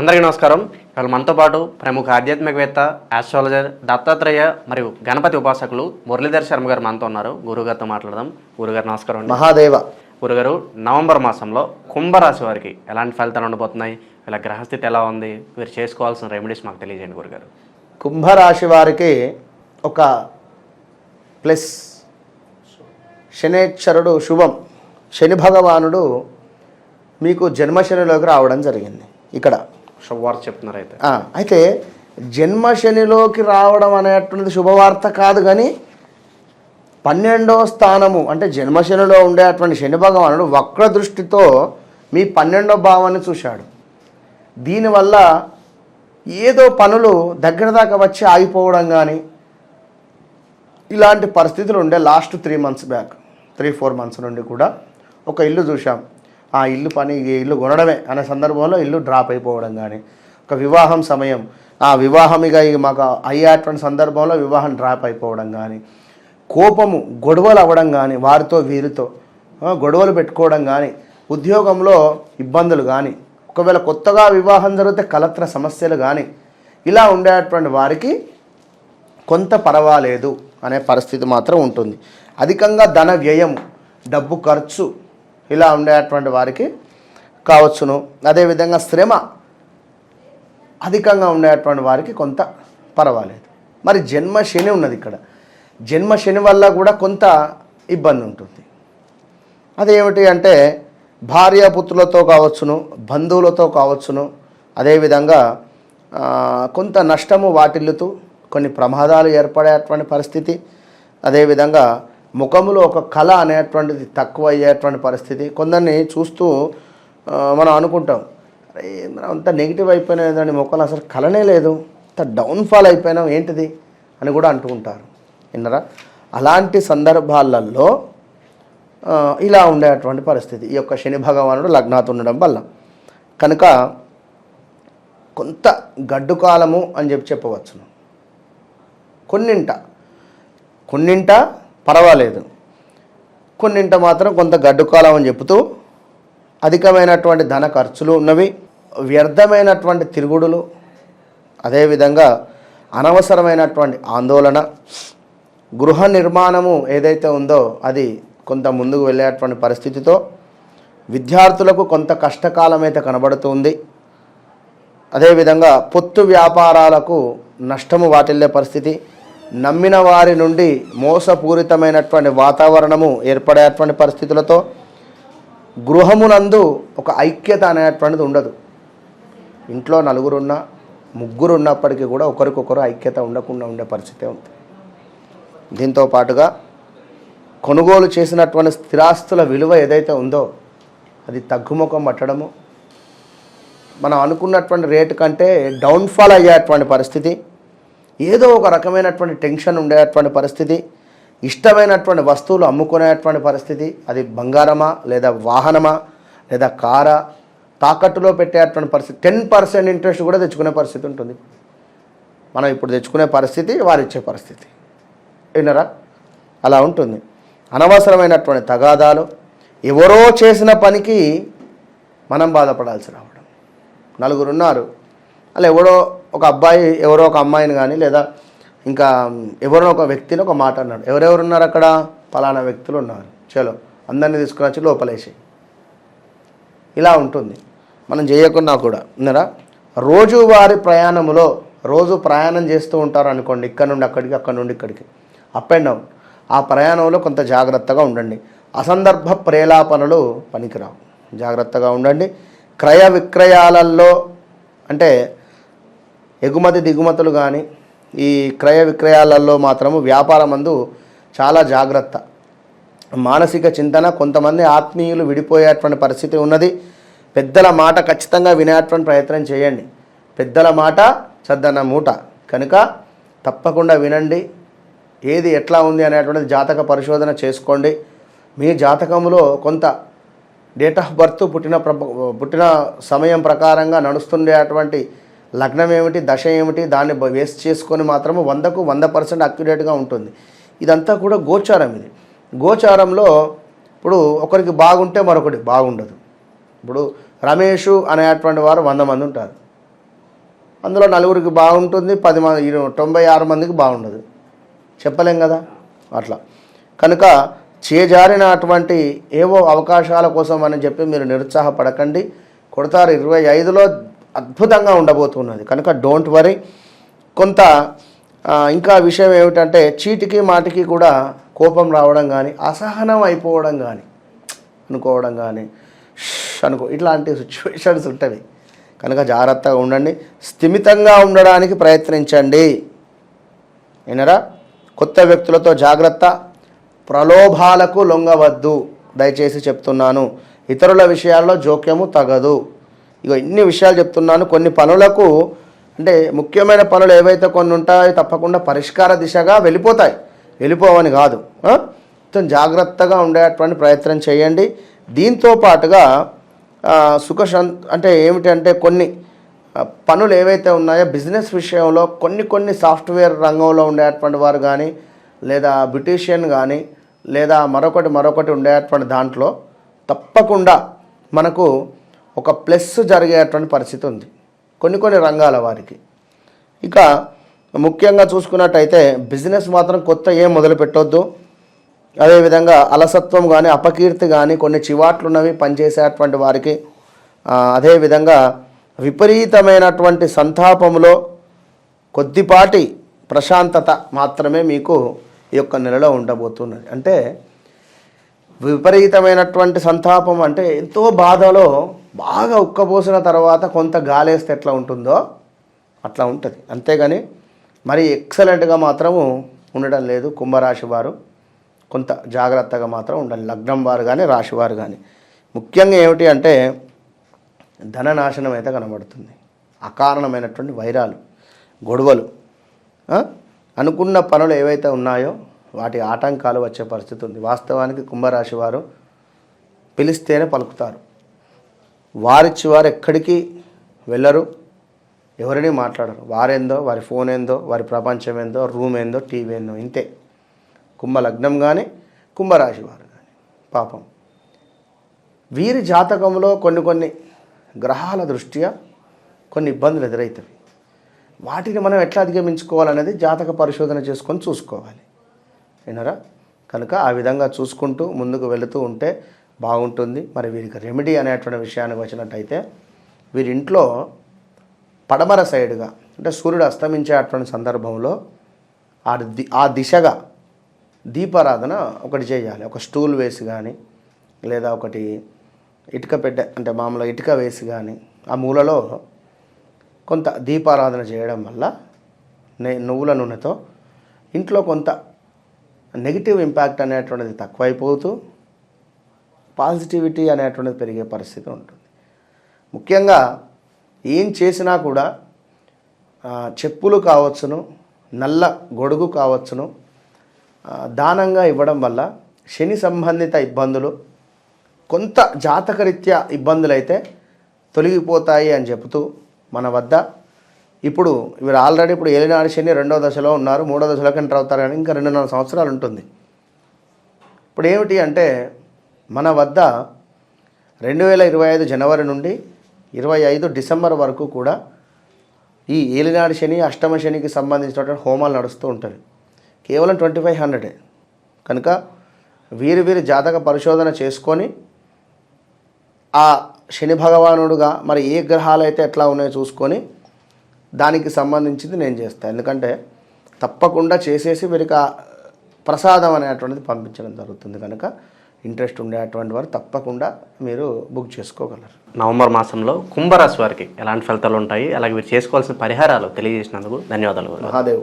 అందరికీ నమస్కారం. ఇవాళ మనతో పాటు ప్రముఖ ఆధ్యాత్మికవేత్త ఆస్ట్రాలజర్ దత్తాత్రేయ మరియు గణపతి ఉపాసకులు మురళీధర్ శర్మ గారు మనతో ఉన్నారు. గురుగారితో మాట్లాడదాం. గురుగారు నమస్కారం మహాదేవ. గురుగారు నవంబర్ మాసంలో కుంభరాశి వారికి ఎలాంటి ఫలితాలు ఉండబోతున్నాయి? వీళ్ళ గ్రహస్థితి ఎలా ఉంది? వీరు చేసుకోవాల్సిన రెమెడీస్ మాకు తెలియజేయండి గురుగారు కుంభరాశి వారికి ఒక ప్లస్. శనేశ్వరుడు శుభం. శని భగవానుడు మీకు జన్మశనిలోకి రావడం జరిగింది. ఇక్కడ శుభవార్త చెప్తున్నారు అయితే. అయితే జన్మ శనిలోకి రావడం అనేటువంటిది శుభవార్త కాదు కానీ పన్నెండవ స్థానము అంటే జన్మశనిలో ఉండేటువంటి శని భగవానుడు వక్ర దృష్టితో మీ పన్నెండవ భావాన్ని చూశాడు. దీనివల్ల ఏదో పనులు దగ్గర దాకా వచ్చి ఆగిపోవడం కానీ ఇలాంటి పరిస్థితులు ఉండే last three months back three four months నుండి కూడా ఒక ఇల్లు చూసాం ఆ ఇల్లు పని ఈ ఇల్లు కొనడమే అనే సందర్భంలో ఇల్లు డ్రాప్ అయిపోవడం కానీ ఒక వివాహం సమయం ఆ వివాహమిగా ఇక మాకు అయ్యేటువంటి సందర్భంలో వివాహం డ్రాప్ అయిపోవడం కానీ కోపము గొడవలు అవ్వడం కానీ వారితో వీరితో గొడవలు పెట్టుకోవడం కానీ ఉద్యోగంలో ఇబ్బందులు కానీ ఒకవేళ కొత్తగా వివాహం జరిగితే కలత్ర సమస్యలు కానీ ఇలా ఉండేటువంటి వారికి కొంత పర్వాలేదు అనే పరిస్థితి మాత్రం ఉంటుంది. అధికంగా ధన వ్యయం డబ్బు ఖర్చు ఇలా ఉండేటువంటి వారికి కావచ్చును. అదేవిధంగా శ్రమ అధికంగా ఉండేటువంటి వారికి కొంత పర్వాలేదు. మరి జన్మ శని ఉన్నది ఇక్కడ. జన్మ శని వల్ల కూడా కొంత ఇబ్బంది ఉంటుంది. అదేమిటి అంటే భార్యాపుత్రులతో కావచ్చును బంధువులతో కావచ్చును అదేవిధంగా కొంత నష్టము వాటిల్లుతూ కొన్ని ప్రమాదాలు ఏర్పడేటువంటి పరిస్థితి అదేవిధంగా ముఖములో ఒక కళ అనేటువంటిది తక్కువ అయ్యేటువంటి పరిస్థితి. కొందరిని చూస్తూ మనం అనుకుంటాం అరే మనం అంత నెగిటివ్ అయిపోయినదండి ముఖంలో అసలు కళనే లేదు. అంత డౌన్ఫాల్ అయిపోయినాం ఏంటిది? అని కూడా అంటూ ఉంటారు. విన్నరా? అలాంటి సందర్భాలలో ఇలా ఉండేటువంటి పరిస్థితి. ఈ యొక్క శని భగవానుడు లగ్నాత్ ఉండడం వల్ల. కనుక కొంత గడ్డు కాలము అని చెప్పి చెప్పవచ్చును. కొన్నింట. కొన్నింట పర్వాలేదు. కొన్నింట మాత్రం కొంత గడ్డుకాలం అని చెబుతూ అధికమైనటువంటి ధన ఖర్చులు ఉన్నవి వ్యర్థమైనటువంటి తిరుగుడులు అదేవిధంగా అనవసరమైనటువంటి ఆందోళన గృహ నిర్మాణము ఏదైతే ఉందో అది కొంత ముందుకు వెళ్ళేటువంటి పరిస్థితితో విద్యార్థులకు కొంత కష్టకాలం అయితే కనబడుతుంది. అదేవిధంగా పొత్తు వ్యాపారాలకు నష్టము వాటిల్లే పరిస్థితి. నమ్మిన వారి నుండి మోసపూరితమైనటువంటి వాతావరణము ఏర్పడేటువంటి పరిస్థితులతో గృహమునందు ఒక ఐక్యత అనేటువంటిది ఉండదు. ఇంట్లో నలుగురున్నా ముగ్గురు ఉన్నప్పటికీ కూడా ఒకరికొకరు ఐక్యత ఉండకుండా ఉండే పరిస్థితి ఉంది. దీంతో పాటుగా కొనుగోలు చేసినటువంటి స్థిరాస్తుల విలువ ఏదైతే ఉందో అది తగ్గుముఖం పట్టడము మనం అనుకున్నటువంటి రేటు కంటే డౌన్ఫాల్ అయ్యేటువంటి పరిస్థితి ఏదో ఒక రకమైనటువంటి టెన్షన్ ఉండేటువంటి పరిస్థితి ఇష్టమైనటువంటి వస్తువులు అమ్ముకునేటువంటి పరిస్థితి అది బంగారమా లేదా వాహనమా లేదా కారా తాకట్టులో పెట్టేటువంటి పరిస్థితి టెన్ పర్సెంట్ ఇంట్రెస్ట్ కూడా తెచ్చుకునే పరిస్థితి ఉంటుంది. మనం ఇప్పుడు తెచ్చుకునే పరిస్థితి వారు ఇచ్చే పరిస్థితి. విన్నరా? అలా ఉంటుంది. అనవసరమైనటువంటి తగాదాలు ఎవరో చేసిన పనికి మనం బాధపడాల్సి రావడం. నలుగురు ఉన్నారు అలా ఎవడో ఒక అబ్బాయి ఎవరో ఒక అమ్మాయిని కానీ లేదా ఇంకా ఎవరో ఒక వ్యక్తిని ఒక మాట అన్నాడు. ఎవరెవరు ఉన్నారు అక్కడ? ఫలానా వ్యక్తులు ఉన్నారు. చలో అందరినీ తీసుకుని వచ్చి లోపలేసి ఇలా ఉంటుంది. మనం చేయకున్నా కూడా. ఉన్నారా రోజువారి ప్రయాణములో రోజు ప్రయాణం చేస్తూ ఉంటారు అనుకోండి. ఇక్కడ నుండి అక్కడికి అక్కడ నుండి ఇక్కడికి. Up and down. ఆ ప్రయాణంలో కొంత జాగ్రత్తగా ఉండండి. అసందర్భ ప్రేలాపనలు పనికిరావు. జాగ్రత్తగా ఉండండి. క్రయ విక్రయాలలో అంటే ఎగుమతి దిగుమతులు కానీ ఈ క్రయ విక్రయాలలో మాత్రము వ్యాపారమందు చాలా జాగ్రత్త. మానసిక చింతన కొంతమంది ఆత్మీయులు విడిపోయేటువంటి పరిస్థితి ఉన్నది. పెద్దల మాట ఖచ్చితంగా వినేటువంటి ప్రయత్నం చేయండి. పెద్దల మాట చద్దన్న మూట. కనుక తప్పకుండా వినండి. ఏది ఎట్లా ఉంది అనేటువంటిది జాతక పరిశోధన చేసుకోండి. మీ జాతకంలో కొంత డేట్ ఆఫ్ బర్త్ పుట్టిన ప్ర పుట్టిన సమయం ప్రకారంగా నడుస్తుండేటువంటి లగ్నం ఏమిటి దశ ఏమిటి దాన్ని వేస్ట్ చేసుకొని మాత్రము వందకు వంద పర్సెంట్ అక్యురేట్గా ఉంటుంది. ఇదంతా కూడా గోచారం ఇది. గోచారంలో ఇప్పుడు ఒకరికి బాగుంటే మరొకటి బాగుండదు. ఇప్పుడు రమేషు అనేటువంటి వారు వంద మంది ఉంటారు. అందులో నలుగురికి బాగుంటుంది పది మంది తొంభై ఆరు మందికి బాగుండదు. చెప్పలేం కదా? అట్లా. కనుక చేజారినటువంటి ఏవో అవకాశాల కోసం అని చెప్పి మీరు నిరుత్సాహపడకండి. కొడతారు ఇరవై ఐదులో అద్భుతంగా ఉండబోతున్నది. కనుక డోంట్ వరీ కొంత ఇంకా విషయం ఏమిటంటే చీటికి మాటికి కూడా కోపం రావడం కానీ అసహనం అయిపోవడం కానీ అనుకోవడం కానీ అనుకో ఇట్లాంటి సిచ్యువేషన్స్ ఉంటాయి కనుక జాగ్రత్తగా ఉండండి. స్థిమితంగా ఉండడానికి ప్రయత్నించండి. ఏనరా కొత్త వ్యక్తులతో జాగ్రత్త. ప్రలోభాలకు లొంగవద్దు. దయచేసి చెప్తున్నాను. ఇతరుల విషయాల్లో జోక్యము తగదు. ఇక ఇన్ని విషయాలు చెప్తున్నాను. కొన్ని పనులకు అంటే ముఖ్యమైన పనులు ఏవైతే కొన్ని ఉంటాయో తప్పకుండా పరిష్కార దిశగా వెళ్ళిపోతాయి. వెళ్ళిపోవని కాదు. మొత్తం జాగ్రత్తగా ఉండేటువంటి ప్రయత్నం చేయండి. దీంతో పాటుగా సుఖశాంత్ సుఖ అంటే ఏమిటంటే కొన్ని పనులు ఏవైతే ఉన్నాయో బిజినెస్ విషయంలో కొన్ని కొన్ని సాఫ్ట్వేర్ రంగంలో ఉండేటువంటి వారు కానీ లేదా బ్యూటీషియన్ కానీ లేదా మరొకటి మరొకటి ఉండేటువంటి దాంట్లో తప్పకుండా మనకు ఒక ప్లస్ జరిగేటువంటి పరిస్థితి ఉంది. కొన్ని కొన్ని రంగాల వారికి. ఇక ముఖ్యంగా చూసుకున్నట్టయితే బిజినెస్ మాత్రం కొత్త ఏం మొదలు పెట్టొద్దు. అదేవిధంగా అలసత్వం కానీ అపకీర్తి కానీ కొన్ని చివాట్లు ఉన్నవి పనిచేసేటువంటి వారికి అదేవిధంగా విపరీతమైనటువంటి సంతాపంలో కొద్దిపాటి ప్రశాంతత మాత్రమే మీకు ఈ యొక్క నెలలో ఉండబోతున్నది. అంటే విపరీతమైనటువంటి సంతాపం అంటే ఎంతో బాధలో బాగా ఉక్కపోసిన తర్వాత కొంత గాలేస్తే ఎట్లా ఉంటుందో అట్లా ఉంటుంది. అంతేగాని మరి ఎక్సలెంట్గా మాత్రము ఉండడం లేదు కుంభరాశి వారు. కొంత జాగ్రత్తగా మాత్రం ఉండాలి లగ్నం వారు కానీ రాశివారు కానీ ముఖ్యంగా ఏమిటి అంటే ధన నాశనం అయితే కనబడుతుంది. అకారణమైనటువంటి వైరాలు గొడవలు అనుకున్న పనులు ఏవైతే ఉన్నాయో వాటి ఆటంకాలు వచ్చే పరిస్థితి ఉంది. వాస్తవానికి కుంభరాశి వారు పిలిస్తేనే పలుకుతారు. వారిచ్చి వారు ఎక్కడికి వెళ్ళరు ఎవరిని మాట్లాడరు. వారేందో వారి ఫోన్ ఏందో వారి ప్రపంచం ఏందో రూమ్ ఏందో టీవీ ఏందో ఇంతే. కుంభ లగ్నం కానీ కుంభరాశి వారు కానీ పాపం. వీరి జాతకంలో కొన్ని కొన్ని గ్రహాల దృష్ట్యా కొన్ని ఇబ్బందులు ఎదురవుతాయి వాటిని మనం ఎట్లా అధిగమించుకోవాలనేది జాతక పరిశోధన చేసుకొని చూసుకోవాలి. వినరా? కనుక ఆ విధంగా చూసుకుంటూ ముందుకు వెళుతూ ఉంటే బాగుంటుంది. మరి వీరికి రెమెడీ అనేటువంటి విషయానికి వచ్చినట్టయితే వీరి ఇంట్లో పడమర సైడ్గా అంటే సూర్యుడు అస్తమించేటువంటి సందర్భంలో ఆ ది ఆ దిశగా దీపారాధన ఒకటి చేయాలి. ఒక స్టూల్ వేసి కానీ లేదా ఒకటి ఇటుక పెట్టె అంటే మామూలుగా ఇటుక వేసి కానీ ఆ మూలలో కొంత దీపారాధన చేయడం వల్ల నే నువ్వుల నూనెతో ఇంట్లో కొంత నెగిటివ్ ఇంపాక్ట్ అనేటువంటిది తక్కువైపోతూ పాజిటివిటీ అనేటువంటిది పెరిగే పరిస్థితి ఉంటుంది. ముఖ్యంగా ఏం చేసినా కూడా చెప్పులు కావచ్చును నల్ల గొడుగు కావచ్చును దానంగా ఇవ్వడం వల్ల శని సంబంధిత ఇబ్బందులు కొంత జాతకరీత్యా ఇబ్బందులు అయితే తొలగిపోతాయి అని చెబుతూ మన వద్ద ఇప్పుడు వీరు ఆల్రెడీ ఇప్పుడు ఏలినాడు శని రెండో దశలో ఉన్నారు మూడో దశలోకి ఎంటర్ అవుతారు కానీ ఇంకా రెండున్నర సంవత్సరాలు ఉంటుంది. ఇప్పుడు ఏమిటి అంటే మన వద్ద రెండు వేల ఇరవై ఐదు జనవరి నుండి ఇరవై ఐదు డిసెంబర్ వరకు కూడా ఈ ఏలినాడు శని అష్టమ శనికి సంబంధించినటువంటి హోమాలు నడుస్తూ ఉంటాయి. కేవలం ట్వంటీ ఫైవ్ హండ్రెడే. కనుక వీరి వీరి జాతక పరిశోధన చేసుకొని ఆ శని భగవానుడుగా మరి ఏ గ్రహాలు అయితే ఎట్లా ఉన్నాయో చూసుకొని దానికి సంబంధించింది నేను చేస్తాను ఎందుకంటే తప్పకుండా చేసేసి వీరికి ఆ ప్రసాదం అనేటువంటిది పంపించడం జరుగుతుంది కనుక ఇంట్రెస్ట్ ఉండేటువంటి వారు తప్పకుండా మీరు బుక్ చేసుకోగలరు. నవంబర్ మాసంలో కుంభరాశి వారికి ఎలాంటి ఫలితాలు ఉంటాయి? అలాగే మీరు చేసుకోవాల్సిన పరిహారాలు తెలియజేసినందుకు ధన్యవాదాలు. మహాదేవ్.